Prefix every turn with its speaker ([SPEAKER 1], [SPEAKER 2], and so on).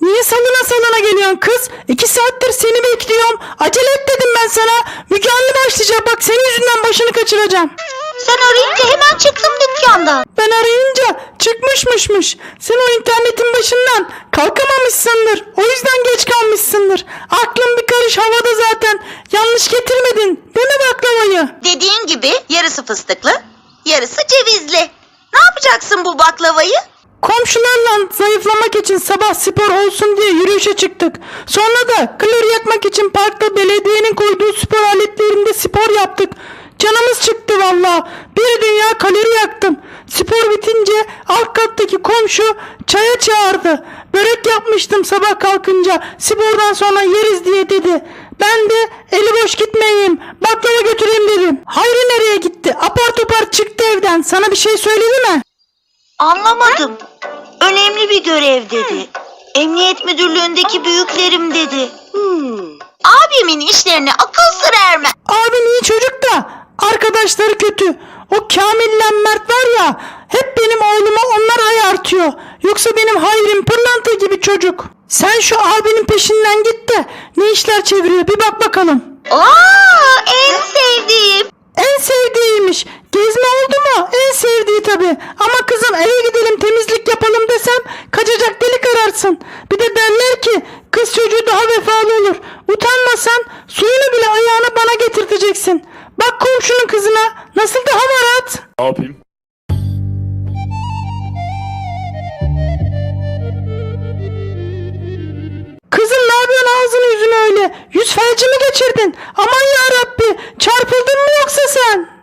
[SPEAKER 1] Niye salına salına geliyorsun kız? İki saattir seni bekliyorum. Acele et dedim ben sana. Müge Anlı başlayacak bak senin yüzünden başını kaçıracağım.
[SPEAKER 2] Sen arayınca hemen çıktım dükkandan.
[SPEAKER 1] Ben arayınca çıkmışmışmış. Sen o internetin başından kalkamamışsındır. O yüzden geç kalmışsındır. Aklın bir karış havada zaten. Yanlış getirmedin. Değil mi baklavayı?
[SPEAKER 2] Dediğin gibi yarısı fıstıklı, yarısı cevizli. Ne yapacaksın bu baklavayı?
[SPEAKER 1] Komşularla zayıflamak için sabah spor olsun diye yürüyüşe çıktık. Sonra da kalori yakmak için parkta belediyenin koyduğu spor aletlerinde spor yaptık. Canımız çıktı valla. Bir dünya kalori yaktım. Spor bitince alt kattaki komşu çaya çağırdı. Börek yapmıştım sabah kalkınca. Spordan sonra yeriz diye dedi. Ben de eli boş gitmeyeyim. Baklava götüreyim dedim. Hayri nereye gitti? Apar topar çıktı evden. Sana bir şey söyledi mi?
[SPEAKER 2] Anlamadım. Önemli bir görev dedi. Emniyet müdürlüğündeki büyüklerim dedi. Abimin işlerine akıl sır ermez.
[SPEAKER 1] Abin iyi çocuk da arkadaşları kötü. O Kamil'le Mert var ya hep benim oğluma onlar ayartıyor. Yoksa benim hayrim pırlanta gibi çocuk. Sen şu abinin peşinden git de ne işler çeviriyor bir bak bakalım.
[SPEAKER 2] Aa, en sevdiğim.
[SPEAKER 1] En sevdiğiymiş. Gezme oldu mu? En sevdiği tabii. Ama kızım eve gidelim temizlik yapalım Utanmasan suyunu bile ayağına bana getirteceksin. Bak komşunun kızına nasıl da hamarat.
[SPEAKER 3] Ne yapayım?
[SPEAKER 1] Kızım ne yapıyorsun ağzını yüzünü öyle? Yüz felci mi geçirdin? Aman ya Rabbi çarpıldın mı yoksa sen?